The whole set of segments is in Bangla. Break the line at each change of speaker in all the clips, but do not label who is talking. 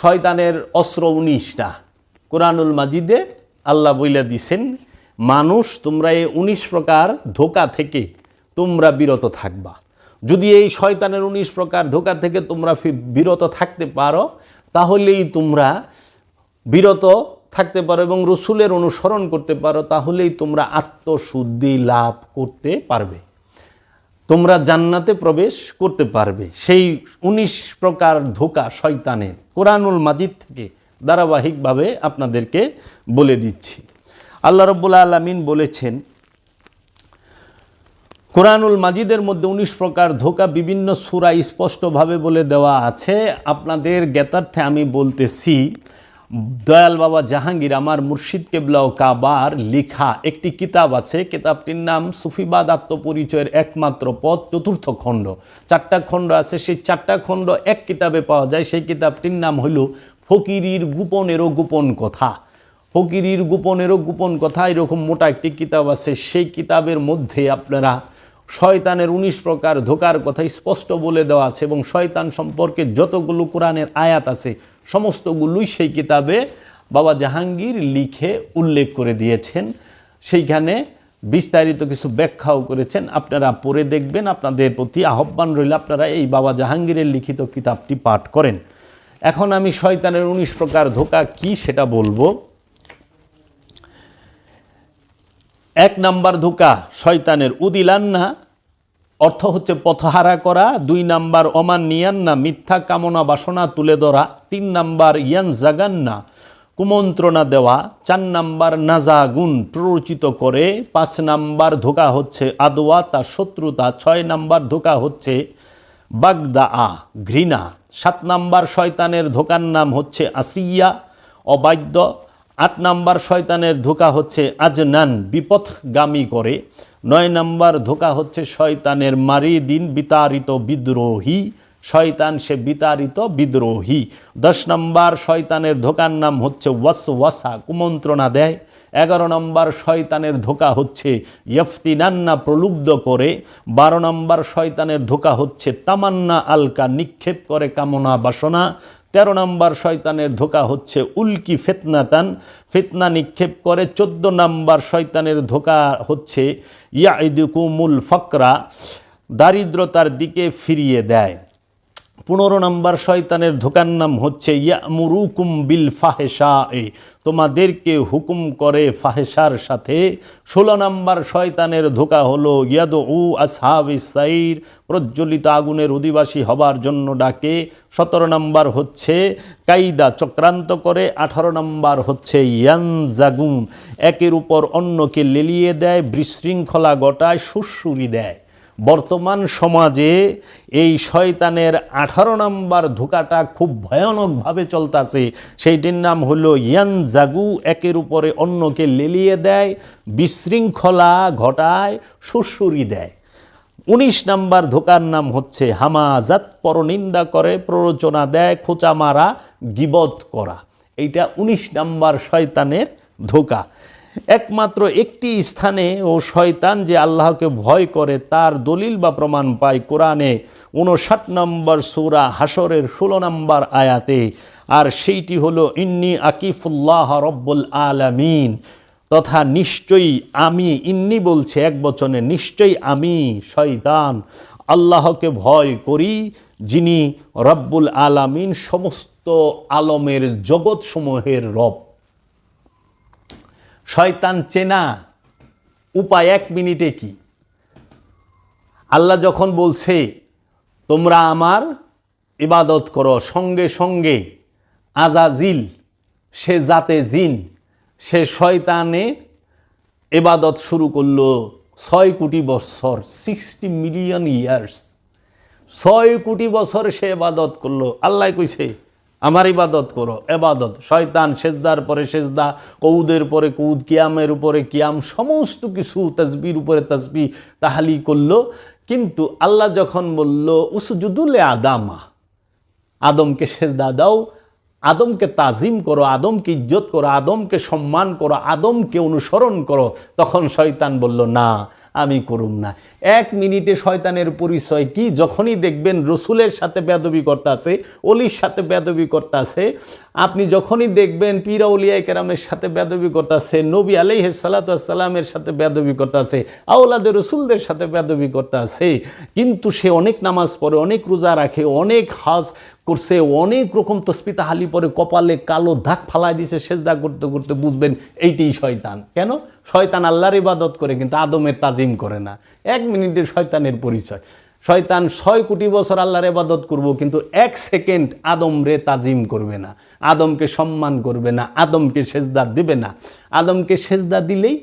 শয়তানের অস্ত্র উনিশটা কোরআনুল মাজিদে আল্লাহ বইলা দিছেন, মানুষ, তোমরা এই উনিশ প্রকার ধোকা থেকে তোমরা বিরত থাকবা। যদি এই শয়তানের উনিশ প্রকার ধোকা থেকে তোমরা বিরত থাকতে পারো, তাহলেই তোমরা বিরত থাকতে পারো এবং রসুলের অনুসরণ করতে পারো, তাহলেই তোমরা আত্মশুদ্ধি লাভ করতে পারবে। তোমরা জান্নাতে প্রবেশ করতে পারবে। সেই উনিশ প্রকার ধোকা শয়তানের। কোরআনুল মাজিদ থেকে ধারাবাহিকভাবে আপনাদেরকে বলে দিচ্ছি। আল্লাহ রব্বুল আলমিন বলেছেন, কোরআনুল মাজিদের মধ্যে উনিশ প্রকার ধোকা, বিভিন্ন সুরা স্পষ্টভাবে বলে দেওয়া আছে। আপনাদের জ্ঞাতার্থে আমি বলতেছি দয়াল বাবা জাহাঙ্গীর, আমার মুর্শিদ কেবলা ও কাবার লেখা একটি কিতাব আছে। কিতাবটির নাম সুফিবাদ আত্মপরিচয়ের একমাত্র পথ, চতুর্থ খণ্ড। চারটা খণ্ড আছে, সেই চারটা খণ্ড এক কিতাবে পাওয়া যায়। সেই কিতাবটির নাম হইল ফকিরির গোপনেরও গোপন কথা। ফকিরির গোপনেরও গোপন কথা, এরকম মোটা একটি কিতাব আছে। সেই কিতাবের মধ্যে আপনারা শয়তানের উনিশ প্রকার ধোকার কথা স্পষ্ট বলে দেওয়া আছে এবং শয়তান সম্পর্কে যতগুলো কোরআনের আয়াত আছে সমস্তগুলোই সেই কিতাবে বাবা জাহাঙ্গীর লিখে উল্লেখ করে দিয়েছেন। সেইখানে বিস্তারিত কিছু ব্যাখ্যাও করেছেন। আপনারা পড়ে দেখবেন, আপনাদের প্রতি আহ্বান রইল আপনারা এই বাবা জাহাঙ্গীরের লিখিত কিতাবটি পাঠ করেন। এখন আমি শয়তানের উনিশ প্রকার ধোকা কি সেটা বলব। এক নাম্বার ধোকা, শয়তানের উদিলান্না। অর্থ হচ্ছে পথহারা করা, দুই নাম্বার অমান নিয়ান্না মিথ্যা কামনা বাসনা তুলে ধরা, তিন নাম্বার ইয়ান জাগান্না কুমন্ত্রণা দেওয়া, চার নাম্বার নাজাগুন প্ররোচিত করে, পাঁচ নাম্বার ধোকা হচ্ছে আদোয়া তা শত্রুতা, ছয় নাম্বার ধোকা হচ্ছে বাগদা আ ঘৃণা, সাত নাম্বার শয়তানের ধোকার নাম হচ্ছে আসিয়া, অবাধ্য, আট নাম্বার শয়তানের ধোকা হচ্ছে আজনান, বিপথগামী করে নয় নম্বর, ধোকা হচ্ছে শয়তানের মারি দিন বিতাড়িত বিদ্রোহী। শয়তান সে বিতাড়িত বিদ্রোহী। দশ নম্বর, শয়তানের ধোকার নাম হচ্ছে ওয়াস ওয়াসা কুমন্ত্রণা দেয়। এগারো নম্বর, শয়তানের ধোকা হচ্ছে ইয়ফতিনান্না প্রলুব্ধ করে। বারো নম্বর, শয়তানের ধোকা হচ্ছে তামান্না, আলকা নিক্ষেপ করে কামনা বাসনা। তেরো নম্বর শয়তানের ধোকা হচ্ছে উল্কি ফেতনাতান। ফেতনা নিক্ষেপ করে চোদ্দ নম্বর শয়তানের ধোকা হচ্ছে ইয়াইদুকুমুল ফকরা। দারিদ্রতার দিকে ফিরিয়ে দেয়। পনেরো নম্বর শয়তানের ধোকার নাম হচ্ছে ইয়ামুরুকুম বিল ফাহেসা এ তোমাদেরকে হুকুম করে ফাহেসার সাথে। ষোলো নম্বর শয়তানের ধোকা হলো ইয়াদ উ আসহাব ইসাইর প্রজ্বলিত আগুনের অধিবাসী হবার জন্য ডাকে। সতেরো নম্বর হচ্ছে কাইদা চক্রান্ত করে। আঠারো নম্বর হচ্ছে ইয়ানজাগুন একের উপর অন্যকে লেলিয়ে দেয়, বিশৃঙ্খলা গটায় সুরসুরি দেয়। বর্তমান সমাজে এই শয়তানের আঠারো নম্বর ধোকাটা খুব ভয়ানকভাবে চলতেছে। সেইটির নাম হলো ইয়ান জাগু একের উপরে অন্যকে লেলিয়ে দেয়, বিশৃঙ্খলা ঘটায়, সুরসুরি দেয়। উনিশ নাম্বার ধোকার নাম হচ্ছে হামাজাত, পরনিন্দা করে, প্ররোচনা দেয়, খোঁচা মারা, গিবত করা। এইটা উনিশ নাম্বার শয়তানের ধোকা। একমাত্র একটি স্থানে ও শয়তান যে আল্লাহকে ভয় করে, তার দলিল বা প্রমাণ পায় কোরআনে উনষাট নম্বর সুরা হাসরের ষোলো নম্বর আয়াতে। আর সেইটি হলো, ইন্নি আকিফুল্লাহ রব্বুল আলামিন। তথা, নিশ্চয়ই আমি, ইন্নি বলছে এক বচনে, নিশ্চয়ই আমি শয়তান, আল্লাহকে ভয় করি, যিনি রব্বুল আলামিন সমস্ত আলমের জগৎসমূহের রব। শয়তান চেনা উপায় এক মিনিটে কি? আল্লাহ যখন বলছে, তোমরা আমার ইবাদত করো, সঙ্গে সঙ্গে আজাজিল, সে জাতে জিন, সে শয়তানে এবাদত শুরু করল ছয় কোটি বছর সিক্সটি মিলিয়ন ইয়ার্স ছয় কোটি বছর সে এবাদত করল। আল্লাহ কইছে আমার ইবাদত করো, এবাদত। শয়তান সেজদার পরে সেজদা কৌদের পরে কৌদ কিয়ামের উপরে কিয়াম, সমস্ত কিছু তসবির উপরে তসবি তাহালি করল। কিন্তু আল্লাহ যখন বলল, উসুজুদুলে আদামা আদমকে সেজদা দাও আদমকে তাজিম করো, আদমকে ইজ্জত করো, আদমকে সম্মান করো, আদমকে অনুসরণ করো। তখন শয়তান বলল, না, আমি করুম না। এক মিনিটে শয়তানের পরিচয় কি? যখনই দেখবেন রসুলের সাথে বেদবি করতেছে, অলির সাথে বেদবি করতেছে, আপনি যখনই দেখবেন পীরা উলিয়া কেরামের সাথে বেদবি করতেছে, নবী আলাইহ সালাতামের সাথে বেদবি করতেছে আওলাদের রসুলদের সাথে বেদবি করতেছে, কিন্তু সে অনেক নামাজ পড়ে, অনেক রোজা রাখে, অনেক হাজ করছে, অনেক রকম তসপিতা হালি পরে কপালে কালো দাগ ফালাই দিছে, সেজদা করতে করতে বুঝবেন এইটাই শয়তান। কেন? শয়তান আল্লাহর ইবাদত করে, কিন্তু আদমের তাজিম করে না। এক মিনিটে শয়তানের পরিচয়। শয়তান ছয় কোটি বছর আল্লাহর ইবাদত করব, কিন্তু এক সেকেন্ড আদম রে তাজিম করবে না। আদমকে সম্মান করবে না, আদমকে সেজদা দিবে না। আদমকে সেজদা দিলেই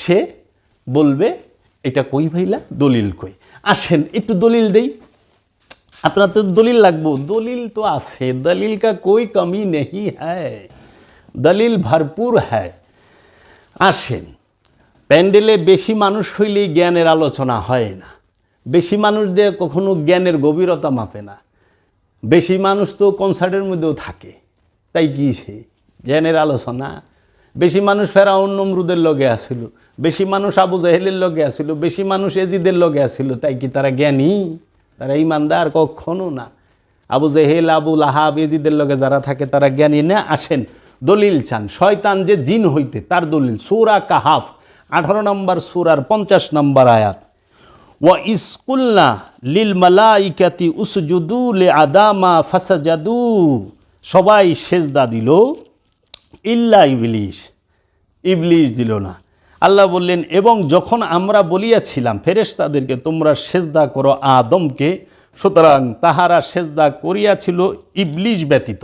সে বলবে, এটা কই ভাইলা? দলিল কই? আসেন, একটু দলিল দেই। আপনার তো দলিল লাগবো দলিল তো আছে দলিল কা কোই কমি নেই হ্যায় দলিল ভরপুর হ্যায় আসেন প্যান্ডেলে বেশি মানুষ হইলেই জ্ঞানের আলোচনা হয় না বেশি মানুষ দিয়ে কখনো জ্ঞানের গভীরতা মাপে না বেশি মানুষ তো কনসার্টের মধ্যেও থাকে। তাই কি সে? জ্ঞানের আলোচনা। বেশি মানুষ ফেরাউন নমরুদের লগে আসিল। বেশি মানুষ আবু জাহেলের লগে আসিল। বেশি মানুষ এজিদের লগে আসিল। তাই কি তারা জ্ঞানী? তারা ইমানদার কখনো না। আবু জেহেল, আবু লাহাব এজিদের লগে যারা থাকে, তারা জ্ঞানী না, আসেন, দলিল চান। শয়তান যে জিন হইতে, তার দলিল। সুরা কাহাফ, আঠারো নম্বর সুরার পঞ্চাশ নম্বর আয়াত। ওয়া ইসকুল্লা লিল মালাইকাতি উসজুদু লে আদামা ফাসাজাদু। সবাই সেজদা দিল, ইল্লা ইবলিশ। ইবলিশ দিল না। আল্লাহ বললেন, এবং যখন আমরা বলিয়াছিলাম, ফেরেশতাদেরকে, তোমরা সেজদা করো আদমকে সুতরাং তাহারা সেজদা করিয়াছিল ইবলিশ ব্যতীত।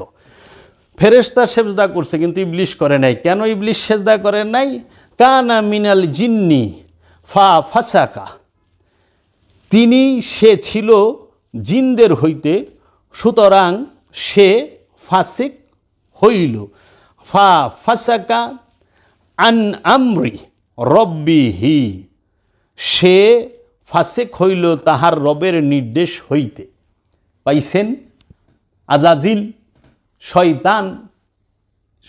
ফেরেশতা সেজদা করছে, কিন্তু ইবলিশ করে নাই। কেন ইবলিশ সেজদা করে নাই? কানা মিনাল জিন্নি ফা ফাসাকা। তিনি, সে ছিল জিনদের হইতে, সুতরাং সে ফাসিক হইল। ফা ফাসাকা আন আমরি। রব্বিহি সে ফাসেক হইল তাহার রবের নির্দেশ হইতে। পাইছেন? আজাজিল, শয়তান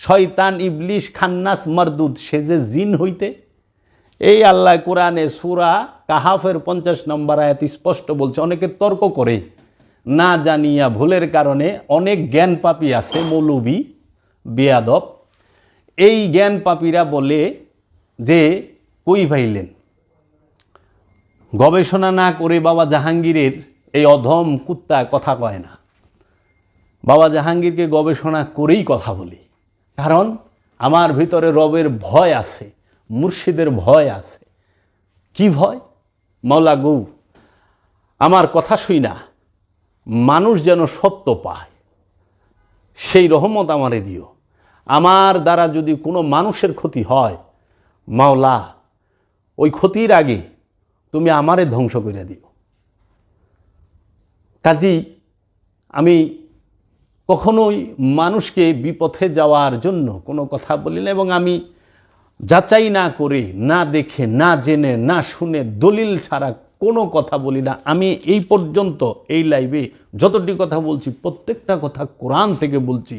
শয়তান, ইবলিশ, খান্নাস, মারদুদ, সে যে জিন হইতে। এই আল্লাহ কোরআনে সুরা কাহাফের পঞ্চাশ নম্বর আয়াত স্পষ্ট বলছে, অনেকে তর্ক করে, না জানিয়া ভুলের কারণে অনেক জ্ঞান পাপি আছে, মৌলবি, বেয়াদব। এই জ্ঞান পাপীরা বলে যে কই পাইলেন গবেষণা না করে বাবা জাহাঙ্গীরের এই অধম কুত্তা কথা কয় না। বাবা জাহাঙ্গীরকে গবেষণা করেই কথা বলি। কারণ আমার ভিতরে রবের ভয় আছে, মুর্শিদের ভয় আছে। কি ভয়? মাওলা গৌ, আমার কথা শুই না। মানুষ যেন সত্য পায়, সেই রহমত আমারে দিও। আমার দ্বারা যদি কোনো মানুষের ক্ষতি হয় মাওলা, ওই ক্ষতির আগে তুমি আমারে ধ্বংস করে দিও। কাজেই আমি কখনোই মানুষকে বিপথে যাওয়ার জন্য কোনো কথা বলি না এবং আমি যাচাই না করে, না দেখে, না জেনে, না শুনে দলিল ছাড়া কোনো কথা বলি না। আমি এই পর্যন্ত এই লাইভে যতটি কথা বলছি, প্রত্যেকটা কথা কোরআন থেকে বলছি,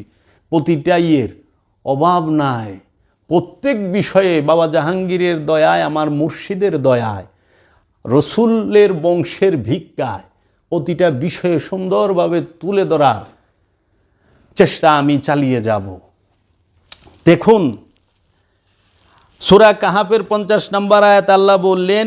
প্রতিটা ইয়ের অভাব নাই। প্রত্যেক বিষয়ে বাবা জাহাঙ্গীরের দয়ায়, আমার মুর্শিদের দয়ায়, রসুলের বংশের ভিক্ষায় প্রতিটা বিষয়ে সুন্দরভাবে তুলে ধরার চেষ্টা আমি চালিয়ে যাব। দেখুন, সুরা কাহাপের পঞ্চাশ নম্বর আয়াত আল্লাহ বললেন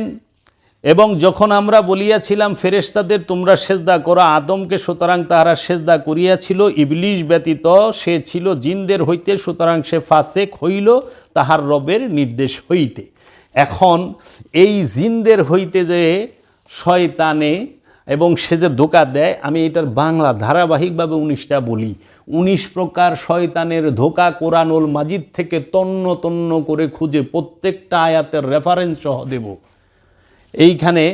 এবং যখন আমরা বলিয়াছিলাম, ফেরেশতাদের, তোমরা সেজদা করো, আদমকে সুতরাং তাহারা সেজদা করিয়াছিল, ইবলিশ ব্যতীত সে ছিল জিনদের হইতে, সুতরাং সে ফাসেক হইল তাহার রবের নির্দেশ হইতে। এখন এই জিনদের হইতে যে শয়তানে এবং সে যে ধোকা দেয়, আমি এটার বাংলা ধারাবাহিকভাবে উনিশটা বলি। উনিশ প্রকার শয়তানের ধোকা কোরআনুল মাজিদ থেকে তন্ন তন্ন করে খুঁজে প্রত্যেকটা আয়াতের রেফারেন্স সহ দেব। এইখানে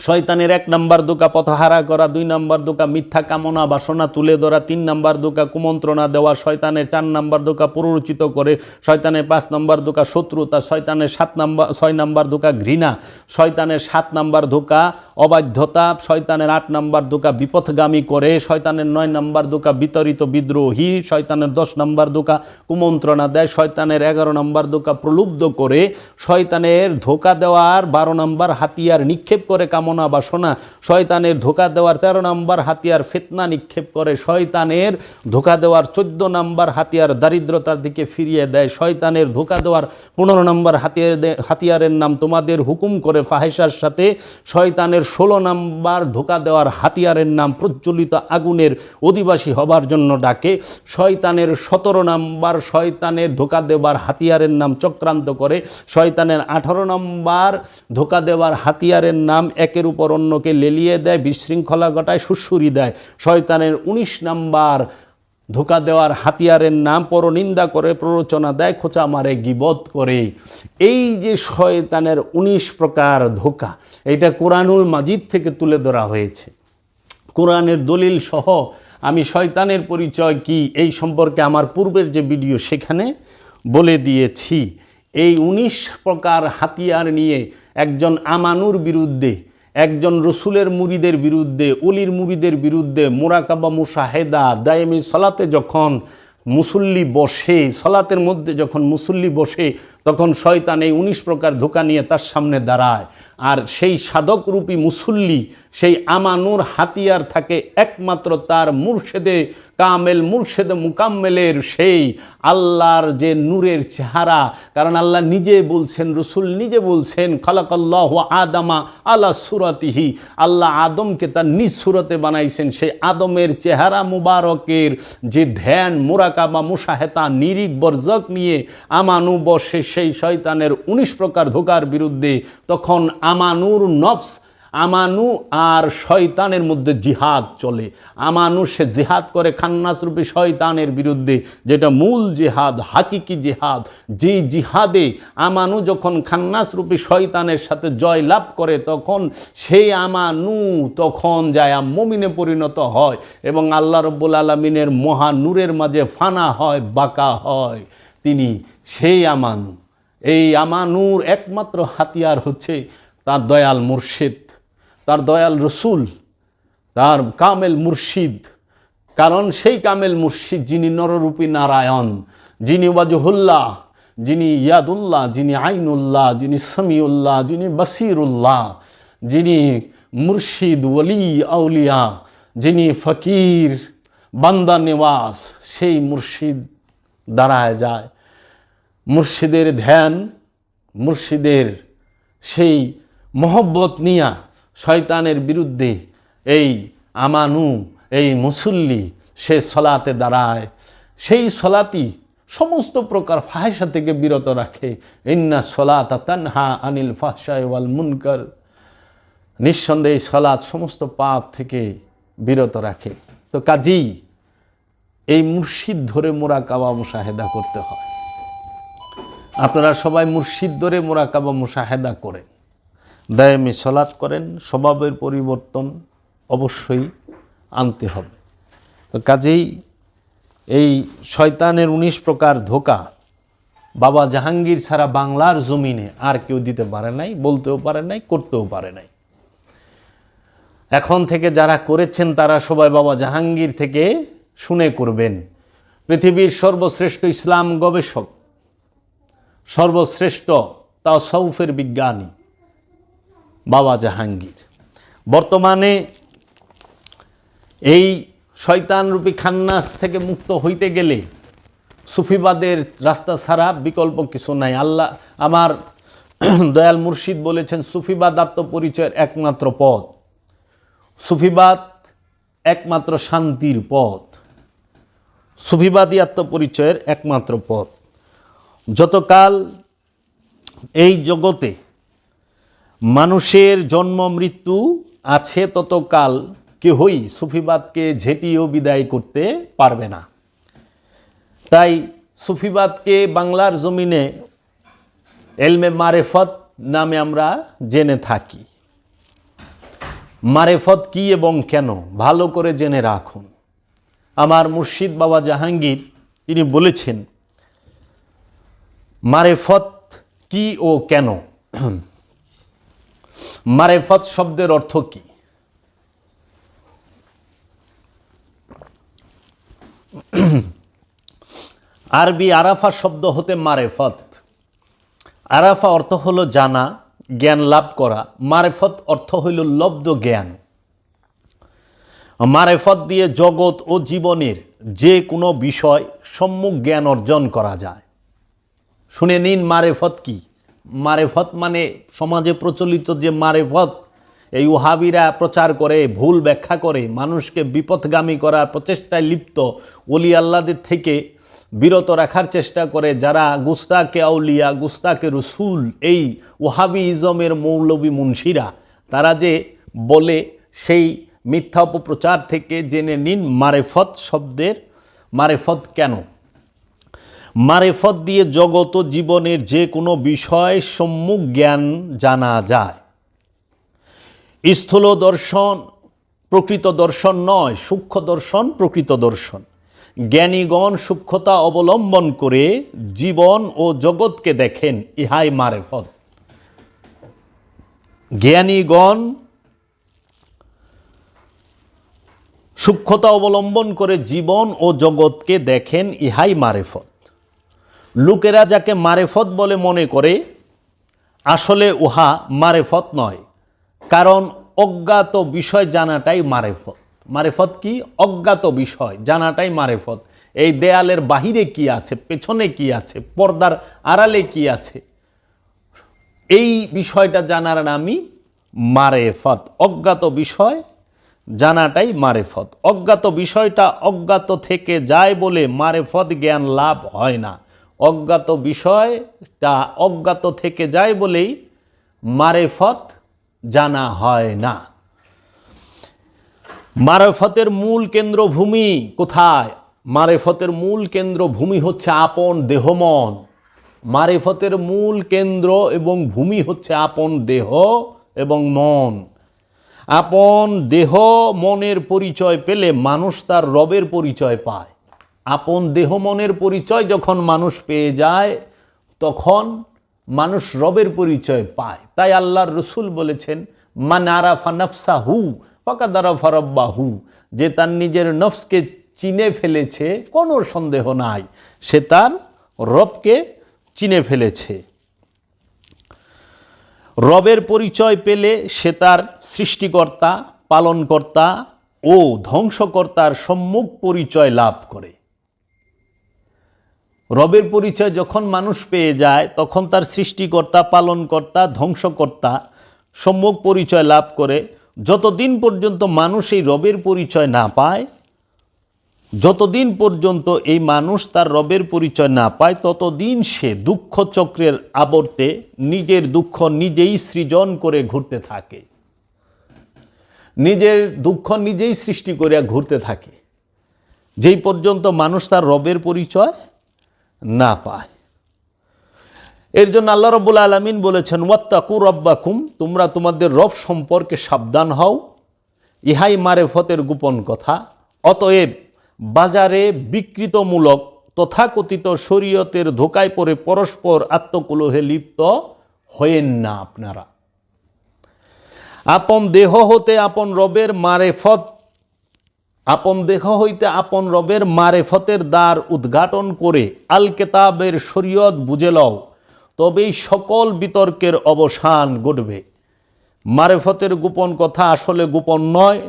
শয়তানের এক নাম্বার দোকা পথহারা করা দুই নাম্বার দোকা মিথ্যা কামনা বাসনা তুলে ধরা তিন নাম্বার দোকা কুমন্ত্রণা দেওয়া শয়তানের চার নাম্বার দোকা প্ররোচিত করে শয়তানের পাঁচ নাম্বার দোকা শত্রুতা শয়তানের সাত নাম্বার ছয় নাম্বার দোকা ঘৃণা শয়তানের সাত নাম্বার ধোকা অবাধ্যতা শয়তানের আট নাম্বার দোকা বিপথগামী করে শয়তানের নয় নাম্বার দোকা বিতরিত বিদ্রোহী শয়তানের দশ নাম্বার দোকা কুমন্ত্রণা দেয় শয়তানের এগারো নাম্বার দোকা প্রলুব্ধ করে শয়তানের ধোকা দেওয়ার বারো নাম্বার হাতিয়ার নিক্ষেপ করে কামনা বাসনা, শয়তানের ধোকা দেওয়ার তেরো নাম্বার হাতিয়ার ফেতনা নিক্ষেপ করে। শয়তানের ধোকা দেওয়ার চোদ্দ নম্বর হাতিয়ার দারিদ্রতার দিকে ফিরিয়ে দেয়। শয়তানের ধোকা দেওয়ার পনেরো নাম্বার হাতিয়ার হাতিয়ারের নাম তোমাদের হুকুম করে ফাহেসার সাথে। শয়তানের ষোলো নম্বর ধোকা দেওয়ার হাতিয়ারের নাম প্রজ্বলিত আগুনের অধিবাসী হবার জন্য ডাকে। শয়তানের সতেরো নাম্বার শয়তানের ধোকা দেওয়ার হাতিয়ারের নাম চক্রান্ত করে। শয়তানের আঠারো নম্বর ধোকা দেওয়ার হাতিয়ারের নাম একের উপর অন্যকে লেলিয়ে দেয়, বিশৃঙ্খলা ঘটায় সুসুরি দেয়। শয়তানের উনিশ নাম্বার ধোকা দেওয়ার হাতিয়ারের নাম পরনিন্দা করে, প্ররোচনা দেয়, খোঁচা মারে গিবত করে। এই যে শয়তানের উনিশ প্রকার ধোকা, এটা কোরআনুল মাজিদ থেকে তুলে ধরা হয়েছে। কোরআনের দলিল সহ আমি শয়তানের পরিচয় কি, এই সম্পর্কে আমার পূর্বের যে ভিডিও সেখানে বলে দিয়েছি। এই উনিশ প্রকার হাতিয়ার নিয়ে একজন আমানুর বিরুদ্ধে একজন রসুলের মুরিদের বিরুদ্ধে, অলির মুরিদের বিরুদ্ধে মোরাকাবা মুশাহেদা দায়েমি সলাতে যখন মুসল্লি বসে, সলাতের মধ্যে যখন মুসল্লি বসে তখন শয়তান এই উনিশ প্রকার ধোকা নিয়ে তার সামনে দাঁড়ায়। আর সেই সাধকরূপী মুসল্লি, সেই আমানুর হাতিয়ার থাকে একমাত্র তার মুর্শেদে, কামেল মুর্শেদে মুকাম্মেলের সেই আল্লাহর যে নূরের চেহারা। কারণ আল্লাহ নিজে বলছেন, রসুল নিজে বলছেন, খালাকাল্লাহ আদামা আলা সুরতিহি। আল্লাহ আদমকে তার নিজ সুরতে বানাইছেন, সেই আদমের চেহারা মুবারকের যে ধ্যান, মোরাকাবা মুসাহেতা নিরিক বর্জক নিয়ে আমানু বসে সেই শয়তানের উনিশ প্রকার ধোকার বিরুদ্ধে তখন আমানুর নফস, আমানু আর শয়তানের মধ্যে জিহাদ চলে। আমানু সে জিহাদ করে খান্নাসরূপী শয়তানের বিরুদ্ধে, যেটা মূল জিহাদ, হাকিকি জিহাদ। যে জিহাদে আমানু যখন খান্নাসরূপী শয়তানের সাথে জয় লাভ করে, তখন সেই আমানু তখন যায় মমিনে পরিণত হয় এবং আল্লাহ রব্বুল আলমিনের মহা নূরের মাঝে ফানা হয়, বাঁকা হয়। তিনি সেই আমানু। এই আমানুর একমাত্র হাতিয়ার হচ্ছে তার দয়াল মুর্শিদ, তার দয়াল রসুল, তার কামেল মুর্শিদ। কারণ সেই কামেল মুর্শিদ যিনি নররূপী নারায়ণ, যিনি ওয়াজহুল্লাহ, যিনি ইয়াদুল্লাহ, যিনি আইনুল্লাহ, যিনি সামিউল্লাহ, যিনি বাসিরুল্লাহ, যিনি মুর্শিদ ওলি আউলিয়া, যিনি ফকির, বান্দা নিবাস সেই মুর্শিদ দাঁড়ায় যায়। মুর্শিদের ধ্যান, মুর্শিদের সেই মহব্বত নিয়া শয়তানের বিরুদ্ধে এই আমানু, এই মুসল্লি সে সলাতে দাঁড়ায়। সেই সলাতি সমস্ত প্রকার ফাহেসা থেকে বিরত রাখে। ইন্না সলাতা তানহা আনিল ফাহসায় ওয়াল মুনকার। নিঃসন্দেহে সলাৎ সমস্ত পাপ থেকে বিরত রাখে। তো কাজেই এই মুর্শিদ ধরে মোরা কাবা মুশাহেদা করতে হয়। আপনারা সবাই মুর্শিদ ধরে মোরাকাবা মুশাহেদা করেন দায়ামি সলাৎ করেন, স্বভাবের পরিবর্তন অবশ্যই আনতে হবে। তো কাজেই এই শয়তানের উনিশ প্রকার ধোকা বাবা জাহাঙ্গীর ছাড়া বাংলার জমিনে আর কেউ দিতে পারে নাই, বলতেও পারে নাই, করতেও পারে নাই। এখন থেকে যারা করেছেন, তারা সবাই বাবা জাহাঙ্গীর থেকে শুনে করবেন। পৃথিবীর সর্বশ্রেষ্ঠ ইসলাম গবেষক সর্বশ্রেষ্ঠ তাও সৌফের বিজ্ঞানী বাবা জাহাঙ্গীর। বর্তমানে এই শয়তানরূপী খান্নাস থেকে মুক্ত হইতে গেলে সুফিবাদের রাস্তা ছাড়া বিকল্প কিছু নাই। আল্লাহ আমার দয়াল মুর্শিদ বলেছেন, সুফিবাদ আত্মপরিচয়ের একমাত্র পথ। সুফিবাদ একমাত্র শান্তির পথ। সুফিবাদী আত্মপরিচয়ের একমাত্র পথ। যতকাল এই জগতে মানুষের জন্ম, মৃত্যু আছে, ততকাল কেহই সুফিবাদকে ঝেঁটিয়েও বিদায় করতে পারবে না। তাই সুফিবাদকে বাংলার জমিনে এলমে মারেফত নামে আমরা জেনে থাকি। মারেফত কি এবং কেন? ভালো করে জেনে রাখুন। আমার মুর্শিদ বাবা জাহাঙ্গীর, তিনি বলেছেন মারেফত কি ও কেন? মারেফত শব্দের অর্থ কি? আরবি আরাফা শব্দ হতে মারেফত। আরাফা অর্থ হলো জানা, জ্ঞান লাভ করা। মারেফত অর্থ হইল লব্ধ জ্ঞান। মারেফত দিয়ে জগৎ ও জীবনের যে কোনো বিষয় সম্মুখ জ্ঞান অর্জন করা যায়। শুনে নিন মারেফত কি? মারেফত মানে সমাজে প্রচলিত যে মারেফত, এই ওহাবিরা প্রচার করে, ভুল ব্যাখ্যা করে, মানুষকে বিপথগামী করার প্রচেষ্টায় লিপ্ত অলি আল্লাদের থেকে বিরত রাখার চেষ্টা করে যারা গুস্তাকে আউলিয়া, গুস্তাকে রসুল, এই ওহাবি ইজমের মৌলবী মুন্সিরা, তারা যে বলে সেই মিথ্যা অপপ্রচার থেকে জেনে নিন মারেফত শব্দের মারেফত কেন? মারেফত দিয়ে জগত জীবনের যে কোনো বিষয় সম্মুখ জ্ঞান জানা যায়। স্থূল দর্শন প্রকৃত দর্শন নয়, সূক্ষ্ম দর্শন প্রকৃত দর্শন। জ্ঞানীগণ সূক্ষ্মতা অবলম্বন করে জীবন ও জগৎকে দেখেন, ইহাই মারেফত। জ্ঞানীগণ সূক্ষ্মতা অবলম্বন করে জীবন ও জগৎকে দেখেন, ইহাই মারেফত। লোকেরা যাকে মারেফত বলে মনে করে, আসলে উহা মারেফত নয়। কারণ অজ্ঞাত বিষয় জানাটাই মারেফত। মারেফত কি? অজ্ঞাত বিষয় জানাটাই মারেফত। এই দেয়ালের বাহিরে কি আছে? পেছনে কি আছে? পর্দার আড়ালে কি আছে? এই বিষয়টা জানার নামই মারেফত। অজ্ঞাত বিষয় জানাটাই মারেফত। অজ্ঞাত বিষয়টা অজ্ঞাত থেকে যায় বলে মারেফত জ্ঞান লাভ হয় না। অজ্ঞাত বিষয়টা অজ্ঞাত থেকে যায় বলেই মারেফত জানা হয় না। মারেফতের মূল কেন্দ্রভূমি কোথায়? মারেফতের মূল কেন্দ্রভূমি হচ্ছে আপন দেহমন। মারেফতের মূল কেন্দ্র এবং ভূমি হচ্ছে আপন দেহ এবং মন। আপন দেহ মনের পরিচয় পেলে মানুষ তার রবের পরিচয় পায়। আপন দেহ মনের পরিচয় যখন মানুষ পেয়ে যায়, তখন মানুষ রবের পরিচয় পায়। তাই আল্লাহর রসুল বলেছেন, মান আরাফা নফসা হু ফাঁকাদারা ফারব্বা হু যে তার নিজের নফসকে চিনে ফেলেছে, কোনো সন্দেহ নাই। সে তার রবকে চিনে ফেলেছে। রবের পরিচয় পেলে সে তার সৃষ্টিকর্তা, পালনকর্তা ও ধ্বংসকর্তার সম্মুখ পরিচয় লাভ করে। রবের পরিচয় যখন মানুষ পেয়ে যায়, তখন তার সৃষ্টিকর্তা, পালনকর্তা, ধ্বংসকর্তা সম্যক পরিচয় লাভ করে। যতদিন পর্যন্ত মানুষ এই রবের পরিচয় না পায়, যতদিন পর্যন্ত এই মানুষ তার রবের পরিচয় না পায়, ততদিন সে দুঃখ চক্রের আবর্তে নিজের দুঃখ নিজেই সৃজন করে ঘুরতে থাকে। নিজের দুঃখ নিজেই সৃষ্টি করিয়া ঘুরতে থাকে। যেই পর্যন্ত মানুষ তার রবের পরিচয় না পায়। এর জন্য আল্লাহ রব্বুল আলমিন বলেছেন, ওয়াত্তাকু রব্বাকুম, তোমরা তোমাদের রব সম্পর্কে সাবধান হও। ইহাই মারেফতের গোপন কথা। অতএব বাজারে বিকৃতমূলক তথাকথিত শরীয়তের ধোকায় পড়ে পরস্পর আত্মকুলহে লিপ্ত হয়েন না আপনারা। আপন দেহ হতে আপন রবের মারেফত আপন দেহ হইতে আপন রবের মারেফতের দ্বার উদ্ঘাটন করে আল কেতাবের শরীয়ত বুঝে লও, তবেই সকল বিতর্কের অবসান ঘটবে। মারেফতের গোপন কথা আসলে গোপন নয়,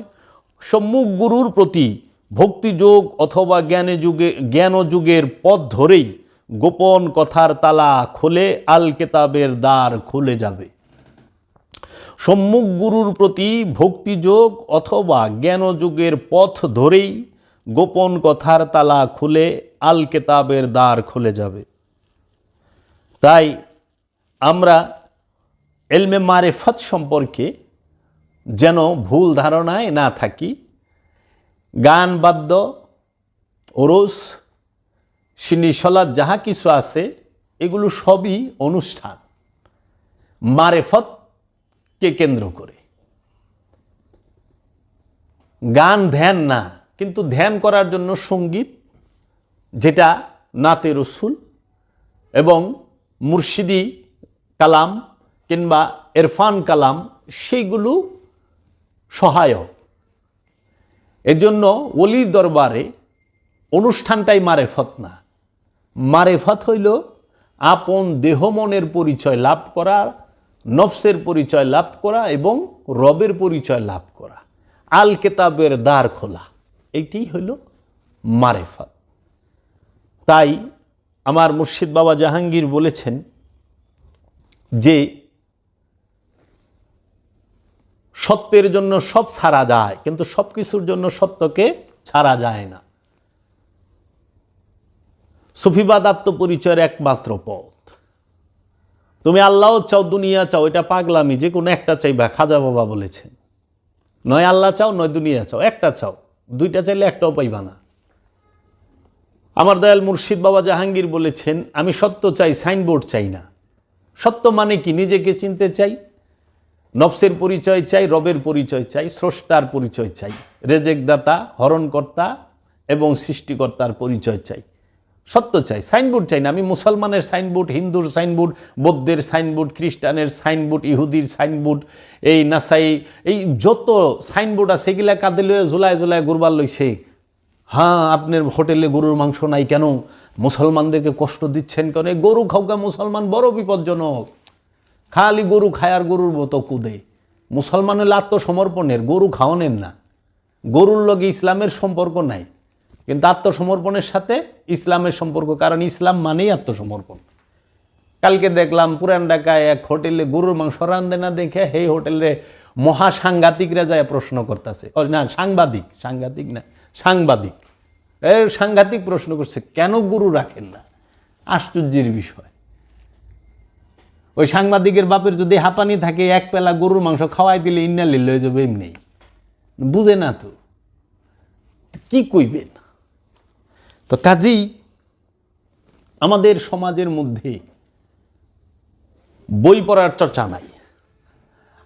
সম্মুখ গুরুর প্রতি ভক্তিযোগ অথবা জ্ঞানে যুগে, জ্ঞান যুগের পথ ধরেই গোপন কথার তালা খুলে আল কেতাবের দ্বার খুলে যাবে। সম্মুখ গুরুর প্রতি ভক্তিযোগ অথবা জ্ঞানযুগের পথ ধরেই গোপন কথার তালা খুলে আল কেতাবের দ্বার খুলে যাবে। তাই আমরা এলমে মারেফত সম্পর্কে যেন ভুল ধারণায় না থাকি, গান, বাদ্য, ওরস, সিনি সলাদ যাহা কিছু আছে, এগুলো সবই অনুষ্ঠান। মারেফতকে কেন্দ্র করে? গান ধ্যান না, কিন্তু ধ্যান করার জন্য সংগীত, যেটা নাতে রসুল এবং মুর্শিদি কালাম কিংবা এরফান কালাম, সেইগুলো সহায়ক। এজন্য অলির দরবারে অনুষ্ঠানটাই মারেফত না। মারেফত হইল আপন দেহ মনের পরিচয় লাভ করা নফসের পরিচয় লাভ করা এবং রবের পরিচয় লাভ করা। আল কেতাবের দ্বার খোলা। এইটি হইল মারেফত। তাই আমার মুর্শিদ বাবা জাহাঙ্গীর বলেছেন যে, সত্যের জন্য সব ছাড়া যায়, কিন্তু সব কিছুর জন্য সত্যকে ছাড়া যায় না। সুফিবাদ আত্মপরিচয়ের একমাত্র পথ। তুমি আল্লাহ চাও, দুনিয়া চাও, এটা পাগলামি, যে কোনো একটা চাইবা, খাজা বাবা বলেছেন নয় আল্লাহ চাও, নয় দুনিয়া চাও, একটা চাও, দুইটা চাইলে একটাও পাইবা না। আমার দয়াল মুর্শিদ বাবা জাহাঙ্গীর বলেছেন, আমি সত্য চাই, সাইনবোর্ড চাই না। সত্য মানে কি? নিজেকে চিনতে চাই, নফসের পরিচয় চাই, রবের পরিচয় চাই, স্রষ্টার পরিচয় চাই, রেজেকদাতা, হরণকর্তা এবং সৃষ্টিকর্তার পরিচয় চাই। সত্য চাই, সাইনবোর্ড চাই না। আমি মুসলমানের সাইনবোর্ড, হিন্দুর সাইনবোর্ড, বৌদ্ধের সাইনবোর্ড, খ্রিস্টানের সাইনবোর্ড, ইহুদির সাইনবোর্ড, এই নাসাই, এই যত সাইনবোর্ড আছে, এগুলা কাঁদে লয়ে জুলাই জুলাই গুরবার লইছে। হ্যাঁ আপনার হোটেলে গরুর মাংস নাই কেন? মুসলমানদেরকে কষ্ট দিচ্ছেন কেন? এই গরু খাওয়া মুসলমান বড় বিপজ্জনক। খালি গরু খায় আর গরুর মতো কুদে। মুসলমানের আত্মসমর্পণের, গরু খাওয়ানের না। গরুর লগে ইসলামের সম্পর্ক নাই। কিন্তু আত্মসমর্পণের সাথে ইসলামের সম্পর্ক, কারণ ইসলাম মানেই আত্মসমর্পণ। কালকে দেখলাম পুরান ঢাকায় এক হোটেলে গরুর মাংস রান্ধে না দেখে সেই হোটেলে মহা সাংঘাতিকরা যায় প্রশ্ন করতেছে। না, সাংবাদিক, সাংঘাতিক না, সাংবাদিক। এর সাংঘাতিক প্রশ্ন করছে, কেন গরু রাখেন না? আশ্চর্যের বিষয়। ওই সাংবাদিকের বাপের যদি হাঁপানি থাকে, এক পেলা গরুর মাংস খাওয়াই দিলে ইন্নালি লয়ে যাবে এমনি বুঝে না তো, কি কইবেন? তো কাজেই আমাদের সমাজের মধ্যে বই পড়ার চর্চা নাই।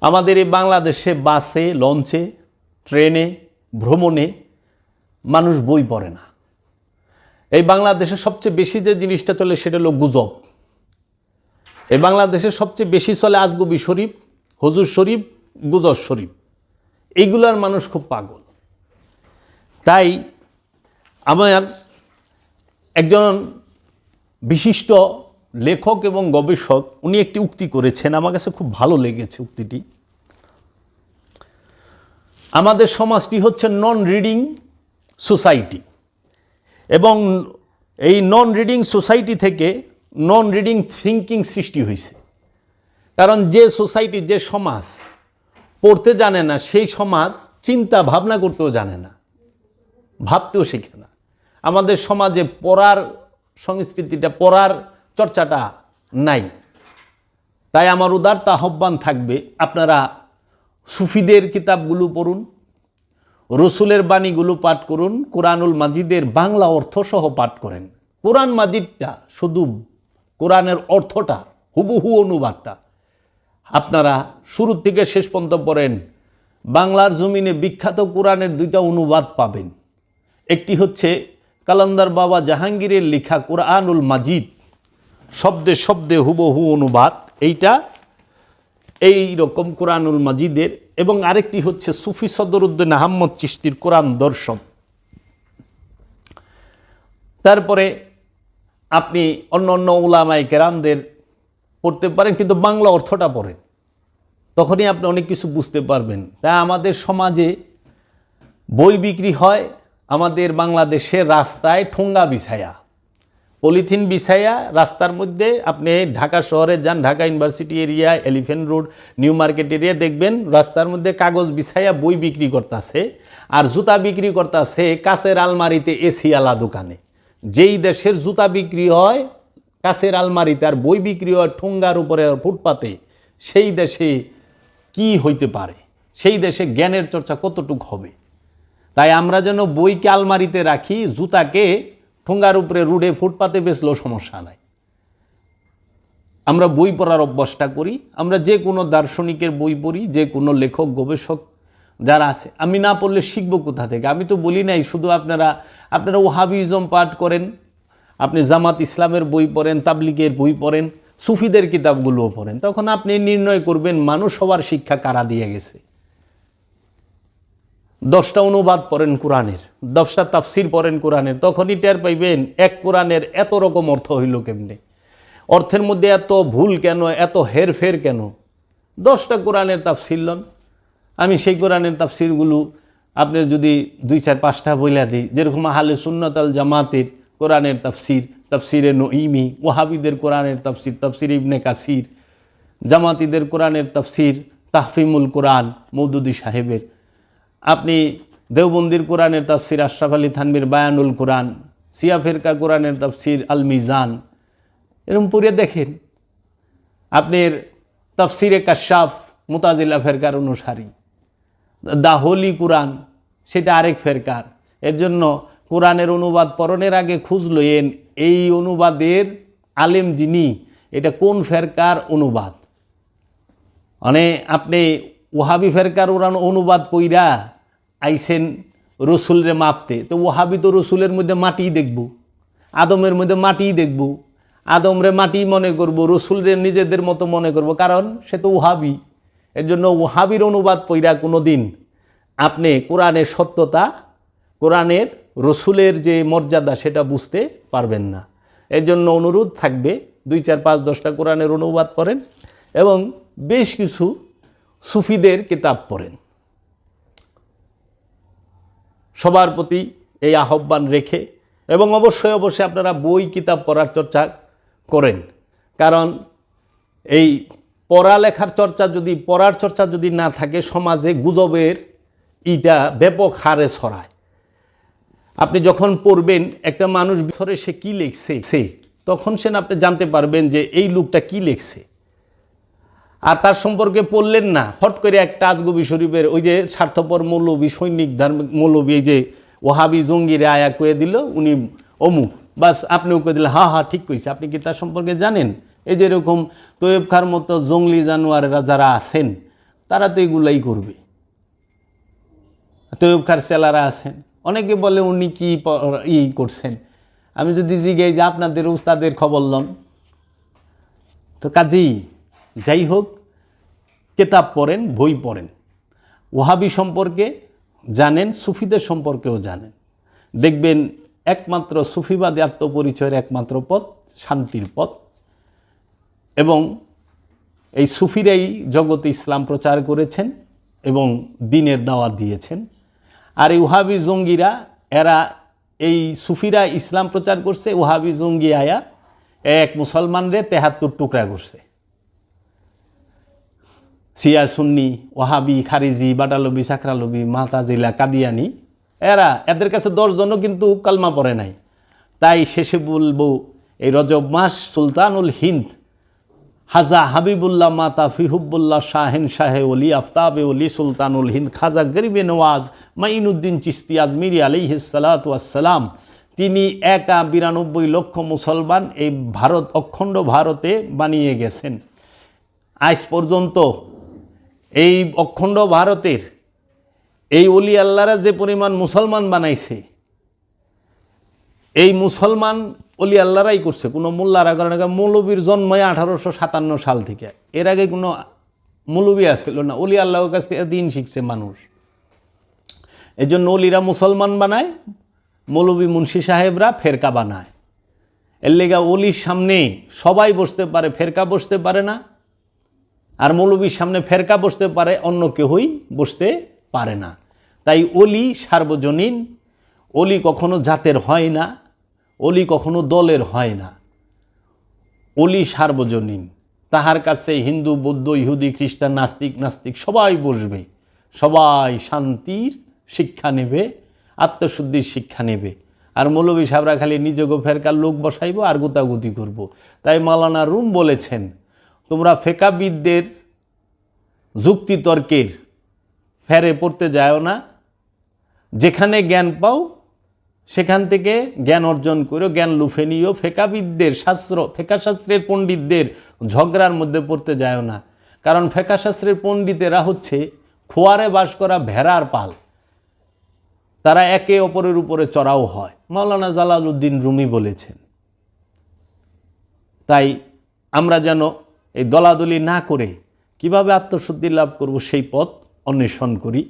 আমাদের এই বাংলাদেশে বাসে, লঞ্চে, ট্রেনে, ভ্রমণে মানুষ বই পড়ে না। এই বাংলাদেশে সবচেয়ে বেশি যে জিনিসটা চলে সেটা হলো গুজব। এই বাংলাদেশে সবচেয়ে বেশি চলে আজগবি শরীফ, হজুর শরীফ গুজর শরীফ। এইগুলার মানুষ খুব পাগল। তাই আমার একজন বিশিষ্ট লেখক এবং গবেষক, উনি একটি উক্তি করেছেন। আমার কাছে খুব ভালো লেগেছে উক্তিটি। আমাদের সমাজটি হচ্ছে নন রিডিং সোসাইটি এবং এই নন রিডিং সোসাইটি থেকে নন রিডিং থিঙ্কিং সৃষ্টি হয়েছে। কারণ যে সোসাইটি যে সমাজ পড়তে জানে না, সেই সমাজ চিন্তা ভাবনা করতেও জানে না, ভাবতেও শেখে না। আমাদের সমাজে পড়ার সংস্কৃতিটা, পড়ার চর্চাটা নাই। তাই আমার উদারতা আহ্বান থাকবে, আপনারা সুফিদের কিতাবগুলো পড়ুন, রসুলের বাণীগুলো পাঠ করুন, কোরআনুল মাজিদের বাংলা অর্থ সহ পাঠ করেন। কোরআন মাজিদটা শুধু কোরআনের অর্থটা, হুবহু অনুবাদটা। আপনারা শুরু থেকে শেষ পর্যন্ত পড়েন, বাংলার জমিনে বিখ্যাত কোরআনের দুইটা অনুবাদ পাবেন। একটি হচ্ছে কালান্দার বাবা জাহাঙ্গীরের লেখা কোরআনুল মাজিদ, শব্দে শব্দে হুবহু অনুবাদ, এইটা এই রকম কোরআনুল মাজিদের, এবং আরেকটি হচ্ছে সুফি সদরুদ্দিন আহম্মদ চিস্তির কোরআন দর্শন। তারপরে আপনি অন্য অন্য উলামাই কেরামদের পড়তে পারেন, কিন্তু বাংলা অর্থটা পড়েন। তখনই আপনি অনেক কিছু বুঝতে পারবেন। তাই আমাদের সমাজে বই বিক্রি হয় আমাদের বাংলাদেশের রাস্তায় ঠোঙ্গা বিছায়া। পলিথিন বিছায়া রাস্তার মধ্যে আপনি ঢাকা শহরে যান, Dhaka university area, Elephant Road, New Market area দেখবেন রাস্তার মধ্যে কাগজ বিছায়া বই বিক্রি করতেছে আর জুতা বিক্রি করতেছে কাছের আলমারিতে এসি আলা দোকানে। যেই দেশের জুতা বিক্রি হয়, কাছের আলমারিতে আর বই বিক্রি হয় ঠোঙ্গার উপরে ফুটপাতে, সেই দেশে কি হইতে পারে? সেই দেশে জ্ঞানের চর্চা কতটুক হবে? তাই আমরা যেন বইকে আলমারিতে রাখি, জুতাকে, ঠোঙ্গার উপরে রুডে ফুটপাতে বেচলেও সমস্যা নাই। আমরা বই পড়ার অভ্যাসটা করি, আমরা যে কোনো দার্শনিকের বই পড়ি, যে কোনো লেখক, গবেষক যারা আছে, আমি না পড়লে শিখব কোথা থেকে? আমি তো বলি নাই, শুধু আপনারা আপনারা ওহাবিজম পাঠ করেন, আপনি জামাত ইসলামের বই পড়েন, তাবলিগের বই পড়েন, সুফিদের কিতাবগুলোও পড়েন, তখন আপনি নির্ণয় করবেন মানুষ হওয়ার শিক্ষা কারা দিয়ে গেছে? দশটা অনুবাদ পড়েন কোরআনের, দশটা তাফসির পড়েন কোরআনের, তখনই টের পাইবেন এক কোরআনের এত রকম অর্থ হইল কেমনে? অর্থের মধ্যে এত ভুল কেন? এত হেরফের কেন? দশটা কোরআনের তাফসির লন। আমি সেই কোরআনের তাফসিরগুলো আপনি যদি দুই চার পাঁচটা বইলা দিই, যেরকম আহলে সুন্নত আল জামাতের কোরআনের তাফসির, তাফসিরে নঈমি ওহাবিদের কোরআনের তাফসির তাফসির ইবনে কাসির, জামাতিদের কোরআনের তাফসির, তাহফিমুল কোরআন, মৌদুদি সাহেবের। আপনি দেওবন্দির কোরআনের তাফসির আশরাফ আলী থানবির বায়ানুল কোরআন সিয়া ফেরকার কোরআনের তাফসির আল মিজান এরকম পড়ে দেখেন। আপনার তাফসিরে কাশাফ মুতাজিল্লা ফেরকার অনুসারী। দা হোলি কোরআন, সেটা আরেক ফেরকার। এর জন্য কোরআনের অনুবাদ পরনের আগে খুঁজ লইয়েন এই অনুবাদের আলেম যিনি, এটা কোন ফেরকার অনুবাদ? মানে আপনি ওহাবি ফেরকার ওরান অনুবাদ কইরা আইসেন রসুলরে মাপতে। তো ওহাবি তো রসুলের মধ্যে মাটিই দেখব। আদমের মধ্যে মাটিই দেখব। আদমরে মাটি মনে করব, রসুলরে নিজেদের মতো মনে করব, কারণ সে তো ওহাবি। এর জন্য ওহাবির অনুবাদ পইরা কোনো দিন আপনি কোরআনের সত্যতা, কোরআনের রসুলের যে মর্যাদা, সেটা বুঝতে পারবেন না। এর জন্য অনুরোধ থাকবে, দুই, চার, পাঁচ, দশটা কোরআনের অনুবাদ করেন এবং বেশ কিছু সুফিদের কিতাব পড়েন। সবার প্রতি এই আহ্বান রেখে এবং অবশ্যই অবশ্যই আপনারা বই, কিতাব পড়ার চর্চা করেন। কারণ এই পড়ালেখার চর্চা যদি, পড়ার চর্চা যদি না থাকে, সমাজে গুজবের ইটা ব্যাপক হারে ছড়ায়। আপনি যখন পড়বেন, একটা মানুষ ভিতরে সে কী লিখছে, সে, তখন সে আপনি জানতে পারবেন যে এই লোকটা কি লিখছে। আর তার সম্পর্কে পড়লেন না। হট করে একটা আজগবি শরীফের ওই যে স্বার্থপর মৌলবী, সৈনিক ধার্মিক মৌলবী, এই যে ওহাবি জঙ্গিরে আয়া কয়ে দিল, উনি অমুক বাস আপনিও কয়ে দিলেন, হা হা, ঠিক কইছে। আপনি কি তার সম্পর্কে জানেন? এই যে এরকম তৈব খার মতো জঙ্গলি জানোয়ারেরা যারা আছেন, তারা তো এগুলাই করবে। তৈব খার সেলারা আছেন। অনেকে বলে উনি কি ই করছেন। আমি যদি জিজ্ঞাই যে আপনাদের উস্তাদের খবর লন, তো কাজেই যাই হোক, কেতাব পড়েন, বই পড়েন। ওহাবি সম্পর্কে জানেন, সুফিদের সম্পর্কেও জানেন। দেখবেন একমাত্র সুফিবাদী আত্মপরিচয়ের একমাত্র পথ, শান্তির পথ। এবং এই সুফিরাই জগতে ইসলাম প্রচার করেছেন এবং দিনের দাওয়াত দিয়েছেন। আর এই ওহাবি জঙ্গিরা, এরা এই সুফিরা ইসলাম প্রচার করছে ওহাবি জঙ্গি আয়া এক মুসলমানরে তেহাত্তর টুকরা করছে। সিয়া সুন্নি ওহাবি খারিজি বাটালবি সাকরালবি মাতাজিলা কাদিয়ানি, এরা এদের কাছে দশজনও কিন্তু কালমা পড়ে নাই। তাই শেষে বলব, এই রজব মাস সুলতানুল হিন্দ, হাজা হাবিবুল্লাহ মাতা ফিহুবুল্লাহ শাহেন শাহে অলি আফতাবে অলি সুলতানুল হিন্দ, খাজা গরিবে নওয়াজ, মাইনুদ্দিন চিস্তি, আজমিরি আলিহিসালাম তিনি একা বিরানব্বই লক্ষ মুসলমান এই ভারত, অখণ্ড ভারতে বানিয়ে গেছেন। আজ পর্যন্ত এই অখণ্ড ভারতের এই অলি আল্লাহরা যে পরিমাণ মুসলমান বানাইছে, এই মুসলমান অলি আল্লাহরাই করছে। কোনো মোল্লারা কারণ মৌলবীর জন্মই আঠারোশো সাতান্ন সাল থেকে। এর আগে কোনো মৌলবী আসছিল না। অলি আল্লাহর কাছ থেকে দিন শিখছে মানুষ। এই জন্য অলিরা মুসলমান বানায়, মৌলবী মুন্সি সাহেবরা ফেরকা বানায়। এর লেগা অলির সামনে সবাই বসতে পারে, ফেরকা বসতে পারে না। আর মৌলবীর সামনে ফেরকা বসতে পারে, অন্য কেউই বসতে পারে না। তাই অলি সার্বজনীন, অলি কখনো জাতের হয় না, অলি কখনো দলের হয় না। অলি সার্বজনীন, তাহার কাছে হিন্দু, বৌদ্ধ, ইহুদি, খ্রিস্টান, নাস্তিক নাস্তিক সবাই বসবে, সবাই শান্তির শিক্ষা নেবে, আত্মশুদ্ধির শিক্ষা নেবে। আর মৌলবী সাহরা খালি নিজেকে ফেরকার লোক বসাইব আর গুতাগুতি করব। তাই মালানা রুম বলেছেন তোমরা ফেকাবিদদের যুক্তিতর্কের ফেরে পড়তে যাও না। যেখানে জ্ঞান পাও, সেখান থেকে জ্ঞান অর্জন করো জ্ঞান লুফে নিও। ফেকাবিদদের শাস্ত্র, ফেকাশাস্ত্রের পণ্ডিতদের ঝগড়ার মধ্যে পড়তে যায় না। কারণ ফেকাশাস্ত্রের পণ্ডিতেরা হচ্ছে খোয়ারে বাস করা ভেড়ার পাল। তারা একে অপরের উপরে চড়াও হয়। মাওলানা জালালউদ্দিন রুমি বলেছেন। তাই আমরা যেন এই দলাদলি না করে কীভাবে আত্মশুদ্ধি লাভ করব সেই পথ অন্বেষণ করি।